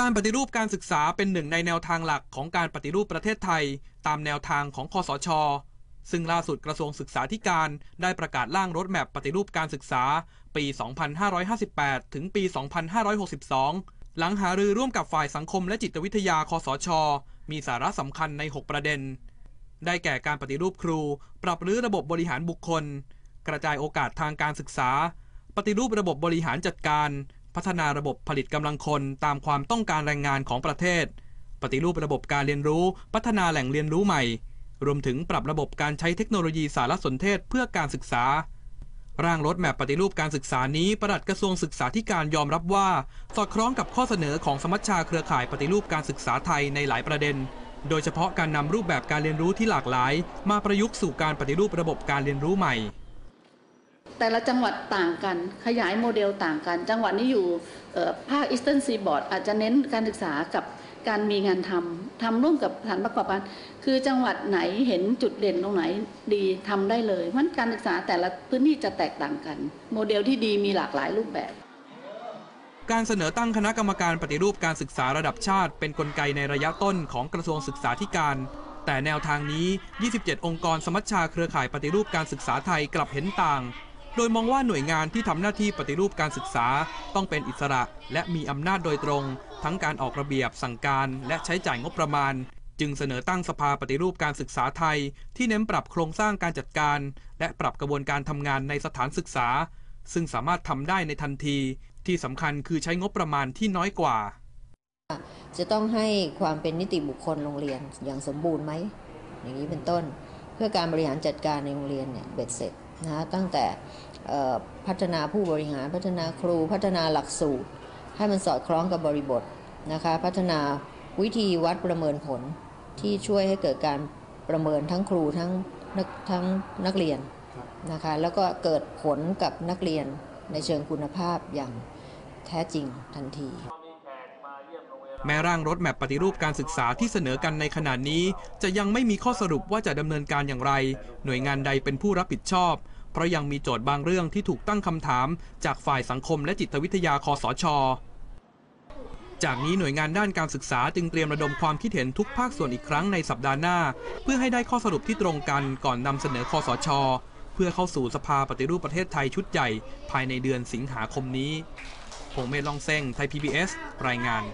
การปฏิรูปการศึกษาเป็นหนึ่งในแนวทางหลักของการปฏิรูปประเทศไทย ตามแนวทางของคอสช ซึ่งล่าสุดกระทรวงศึกษาธิการได้ประกาศร่างรถแมพปฏิรูปการศึกษา ปี 2558 ถึงปี 2562 หลังหารือร่วมกับฝ่ายสังคมและจิตวิทยาคอสช มีสาระสำคัญใน 6 ประเด็น ได้แก่การปฏิรูปครู ปรับรื้อระบบบริหารบุคคล กระจายโอกาสทางการศึกษา ปฏิรูประบบบริหารจัดการ พัฒนาระบบผลิตกำลังคนตามความต้องการแรงงานของประเทศ ปฏิรูประบบการเรียนรู้ พัฒนาแหล่งเรียนรู้ใหม่ รวมถึงปรับระบบการใช้เทคโนโลยีสารสนเทศเพื่อการศึกษา ร่างรถแมพปฏิรูปการศึกษานี้ประหลัดกระทรวงศึกษาธิการยอมรับว่า สอดคล้องกับข้อเสนอของสมัชชาเครือข่ายปฏิรูปการศึกษาไทยในหลายประเด็น โดยเฉพาะการนำรูปแบบการเรียนรู้ที่หลากหลาย มาประยุกต์สู่การปฏิรูประบบการเรียนรู้ใหม่ แต่ละจังหวัดต่างกัน ขยายโมเดลต่างกัน จังหวัดนี้อยู่ภาคอีสเทิร์นซีบอร์ดอาจจะเน้นการศึกษากับการมีงานทำทำร่วมกับสถานประกอบการ คือจังหวัดไหนเห็นจุดเด่นตรงไหนดีทำได้เลยเพราะฉะนั้นการศึกษาแต่ละพื้นที่จะแตกต่างกัน โมเดลที่ดีมีหลากหลายรูปแบบ การเสนอตั้งคณะกรรมการปฏิรูปการศึกษาระดับชาติ เป็นนกลไกในระยะต้นของกระทรวงศึกษาธิการ แต่แนวทางนี้ 27 องค์กรสมัชชาเครือข่ายปฏิรูปการศึกษาไทยกลับเห็นต่าง โดยมองว่าหน่วยงานที่ทำหน้าที่ปฏิรูปการศึกษาต้องเป็นอิสระ และมีอำนาจโดยตรง ทั้งการออกระเบียบสั่งการ และใช้จ่ายงบประมาณ จึงเสนอตั้งสภาปฏิรูปการศึกษาไทย ที่เน้นปรับโครงสร้างการจัดการ และปรับกระบวนการทำงานในสถานศึกษา ซึ่งสามารถทำได้ในทันที ที่สำคัญคือใช้งบประมาณที่น้อยกว่า จะต้องให้ความเป็นนิติบุคคลโรงเรียนอย่างสมบูรณ์ไหมอย่างนี้เป็นต้น เพื่อการบริหารจัดการในโรงเรียนเนี่ยเบ็ดเสร็จ นะฮะตั้งแต่พัฒนาผู้บริหารพัฒนาครูพัฒนาหลักสูตร ให้มันสอดคล้องกับบริบทนะคะพัฒนาวิธีวัดประเมินผลที่ช่วยให้เกิดการประเมินทั้งครูทั้งนักทั้งนักเรียนนะคะแล้วก็เกิดผลกับนักเรียนในเชิงคุณภาพอย่างแท้จริงทันที แม้ร่างรถแมพปฏิรูปการศึกษาที่เสนอกันในขณะนี้ จะยังไม่มีข้อสรุปว่าจะดำเนินการอย่างไร หน่วยงานใดเป็นผู้รับผิดชอบ เพราะยังมีโจทย์บางเรื่องที่ถูกตั้งคำถาม จากฝ่ายสังคมและจิตวิทยาคอสชจากนี้หน่วยงานด้านการศึกษาจึงเตรียมระดมความคิดเห็นทุกภาคส่วนอีกครั้งในสัปดาห์หน้า เพื่อให้ได้ข้อสรุปที่ตรงกันก่อนนำเสนอคอสช เพื่อเข้าสู่สภาปฏิรูปประเทศไทยชุดใหญ่ ภายในเดือนสิงหาคมนี้พงเมธลองเซงไทย PBS รายงาน